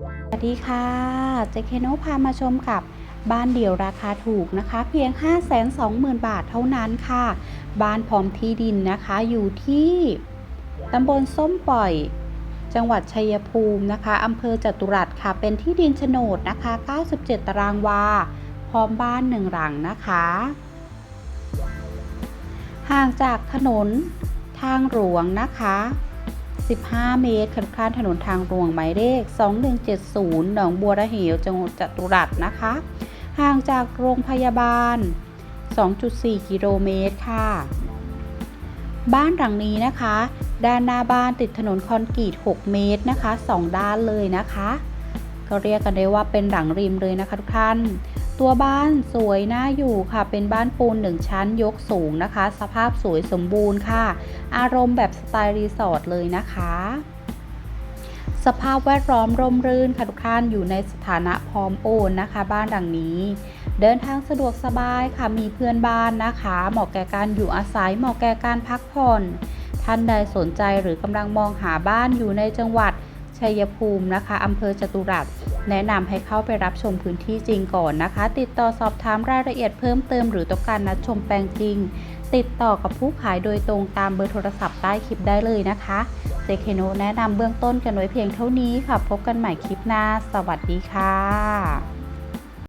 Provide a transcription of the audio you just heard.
สวัสดีค่ะเจเคโนพามาชมกับบ้านเดี่ยวราคาถูกนะคะ เพียง 520,000 บาทเท่านั้นค่ะ บ้านพร้อมที่ดินนะคะอยู่ที่ตำบลส้มปล่อย จังหวัดชัยภูมินะคะอำเภอจตุรัสค่ะ เป็นที่ดินโฉนดนะคะ 97 ตารางวา พร้อมบ้านหนึ่งหลังนะคะ ห่างจากถนนทางหลวงนะคะ 15 เมตรคันข้ามถนนทางหลวงหมายเลข 2170 หนองบัวระเหวจังหวัดจตุรัสนะคะ ห่างจากโรงพยาบาล 2.4 กิโลเมตรค่ะ บ้านหลังนี้นะคะ ด้านหน้าบ้านติดถนนคอนกรีต 6 เมตรนะคะ 2 ด้านเลยนะคะ ก็เรียกกันได้ว่าเป็นหลังริมเลยนะคะทุกท่าน ตัวบ้านสวยน่าอยู่ค่ะ เป็นบ้านปูนหนึ่งชั้นยกสูงนะคะ สภาพสวยสมบูรณ์ค่ะ อารมณ์แบบสไตล์รีสอร์ทเลยนะคะ สภาพแวดล้อมร่มรื่นค่ะทุกท่านอยู่ในสถานะพร้อมโอนนะคะ บ้านหลังนี้ เดินทางสะดวกสบายค่ะ มีเพื่อนบ้านนะคะ เหมาะแก่การอยู่อาศัย เหมาะแก่การพักผ่อน ท่านใดสนใจหรือกำลังมองหาบ้านอยู่ในจังหวัดชัยภูมินะคะอำเภอจตุรัส แนะนำให้เข้าไปรับชมพื้นที่จริงก่อนนะคะ ติดต่อสอบถามรายละเอียดเพิ่มเติมหรือต้องการนัดชมแปลงจริง ติดต่อกับผู้ขายโดยตรงตามเบอร์โทรศัพท์ใต้คลิปได้เลยนะคะเจเคโนแนะนำเบื้องต้นกันไว้เพียงเท่านี้ค่ะ พบกันใหม่คลิปหน้า สวัสดีค่ะ